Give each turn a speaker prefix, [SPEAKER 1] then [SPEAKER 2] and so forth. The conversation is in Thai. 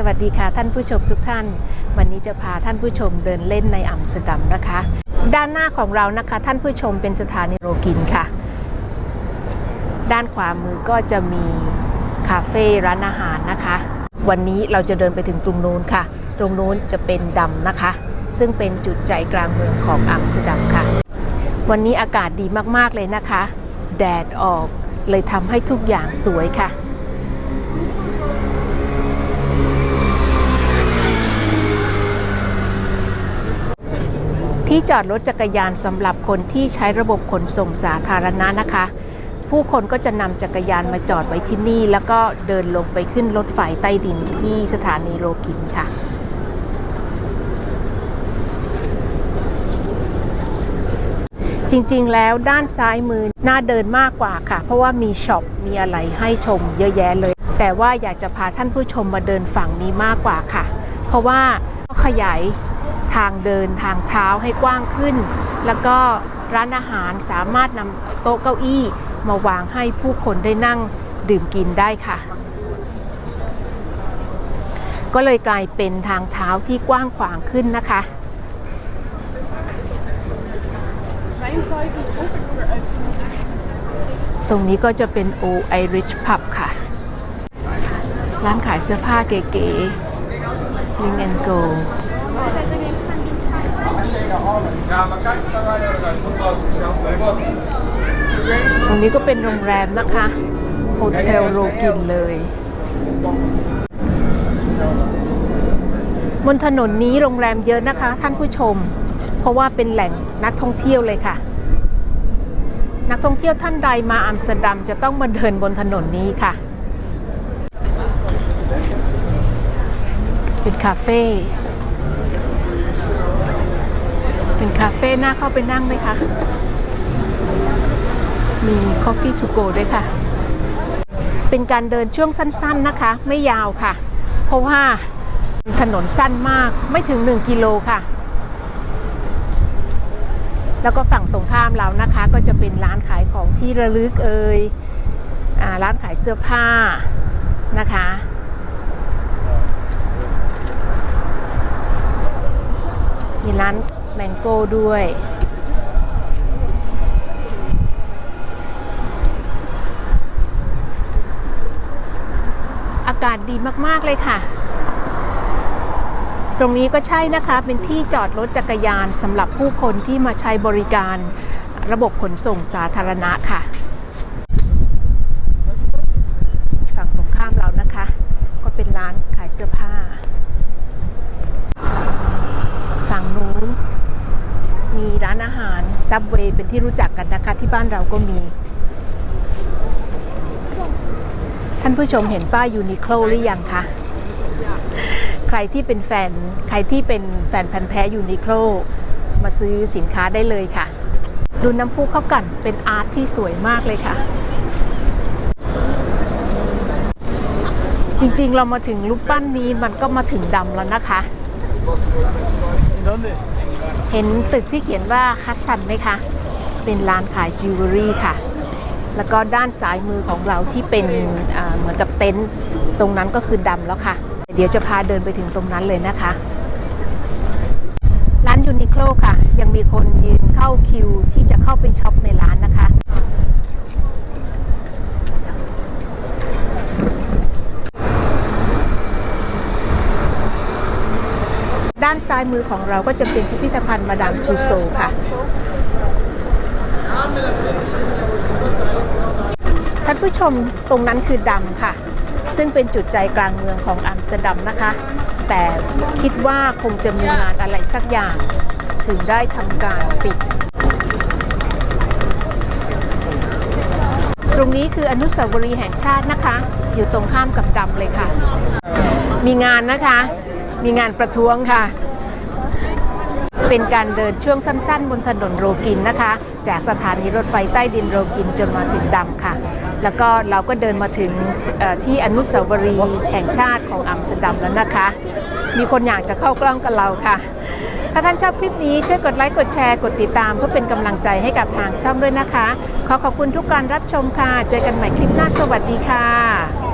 [SPEAKER 1] สวัสดีค่ะท่านผู้ชมทุกท่าน วันนี้จะพาท่านผู้ชมเดินเล่นในอัมสเตอร์ดัมนะคะ ด้านหน้าของเรานะคะท่านผู้ชมเป็นสถานีโรกินค่ะ ด้านขวามือก็จะมีคาเฟ่ร้านอาหารนะคะ วันนี้เราจะเดินไปถึงตรงนู้นค่ะ ตรงนู้นจะเป็นดำนะคะ ซึ่งเป็นจุดใจกลางเมืองของอัมสเตอร์ดัมค่ะ วันนี้อากาศดีมากๆเลยนะคะ แดดออกเลยทำให้ทุกอย่างสวยค่ะ ที่จอดรถจักรยานสำหรับคนที่ใช้ระบบขนส่งสาธารณะนะคะ ผู้คนก็จะนำจักรยานมาจอดไว้ที่นี่ แล้วก็เดินลงไปขึ้นรถไฟใต้ดินที่สถานีโลกินค่ะจริงๆ แล้วด้านซ้ายมือน่าเดินมากกว่าค่ะ เพราะว่ามีช็อปมีอะไรให้ชมเยอะแยะเลย แต่ว่าอยากจะพาท่านผู้ชมมาเดินฝั่งนี้มากกว่าค่ะ เพราะว่าขยาย ทางเดินทางเท้าให้กว้างขึ้น แล้วก็ร้านอาหารสามารถนำโต๊ะเก้าอี้ มาวางให้ผู้คนได้นั่งดื่มกินได้ค่ะ ก็เลยกลายเป็นทางเท้าที่กว้างขวางขึ้นนะคะ ตรงนี้ก็จะเป็น O Irish Pub ค่ะ ร้านขายเสื้อผ้าเก๋ๆ Ring and Go ตรงนี้ก็เป็นโรงแรมนะคะโฮเทลโรกินเลย บนถนนนี้โรงแรมเยอะนะคะ ท่านผู้ชม เพราะว่าเป็นแหล่งนักท่องเที่ยวเลยค่ะ นักท่องเที่ยวท่านใดมาอัมสเตอร์ดัมจะต้องมาเดินบนถนนนี้ค่ะ เป็นคาเฟ่เป็นคาเฟ่น่าเข้าไปนั่งไหมคะ มี Coffee to go ด้วยค่ะ เป็นการเดินช่วงสั้นๆนะคะ ไม่ยาวค่ะ เพราะว่าถนนสั้นมากไม่ถึง 1 กิโลค่ะ แล้วก็ฝั่งตรงข้ามเรานะคะ ก็จะเป็นร้านขายของที่ระลึกเอ่ยอร้านขายเสื้อผ้านะคะมีร้านแมงโก้ด้วยากาศดีมากๆเลยค่ะ ตรงนี้ก็ใช่นะคะเป็นที่จอดรถจักรยานสำหรับผู้คนที่มาใช้บริการระบบขนส่งสาธารณะค่ะ ฝั่งตรงข้ามเรานะคะ ก็เป็นร้านขายเสื้อผ้า ฝั่งนู้นมีร้านอาหารซับเวย์เป็นที่รู้จักกันนะคะที่บ้านเราก็มี ท่านผู้ชมเห็นป้ายยูนิโคลหรือยังคะใครที่เป็นแฟนใครที่เป็นแฟนพันธ์แท้ยูนิโคลมาซื้อสินค้าได้เลยค่ะ ดูน้ำพุเข้ากันเป็นอาร์ตที่สวยมากเลยค่ะ จริงๆเรามาถึงรูปปั้นนี้มันก็มาถึงดำแล้วนะคะ เห็นตึกที่เขียนว่าคัตซันไหมคะ เป็นร้านขายจิวเวลรี่ค่ะ แล้วก็ด้านซ้ายมือของเราที่เป็นเหมือนกับเต็นท์ตรงนั้นก็คือดำแล้วค่ะ เดี๋ยวจะพาเดินไปถึงตรงนั้นเลยนะคะ ร้านยูนิโคลค่ะ ยังมีคนยืนเข้าคิวที่จะเข้าไปช็อปในร้านนะคะด้านซ้ายมือของเราก็จะเป็นพิพิธภัณฑ์มาดามทูโซค่ะ ท่านผู้ชมตรงนั้นคือดำค่ะ ซึ่งเป็นจุดใจกลางเมืองของอัมสเตอร์ดัมนะคะ แต่คิดว่าคงจะมีงานอะไรสักอย่าง ถึงได้ทำการปิด ตรงนี้คืออนุสาวรีย์แห่งชาตินะคะ อยู่ตรงข้ามกับดำเลยค่ะ มีงานนะคะ มีงานประท้วงค่ะเป็นการเดินช่วงสั้น ๆ บนถนนโรกินนะคะ จากสถานีรถไฟใต้ดินโรกินจนมาถึงดำค่ะ แล้วก็เราก็เดินมาถึงที่อนุสาวรีย์แห่งชาติของอัมสเตอร์ดัมแล้วนะคะ มีคนอยากจะเข้ากล้องกับเราค่ะ ถ้าท่านชอบคลิปนี้ช่วยกดไลค์ กดแชร์ กดติดตามเพื่อเป็นกำลังใจให้กับทางช่องด้วยนะคะ ขอขอบคุณทุกการรับชมค่ะ เจอกันใหม่คลิปหน้าสวัสดีค่ะ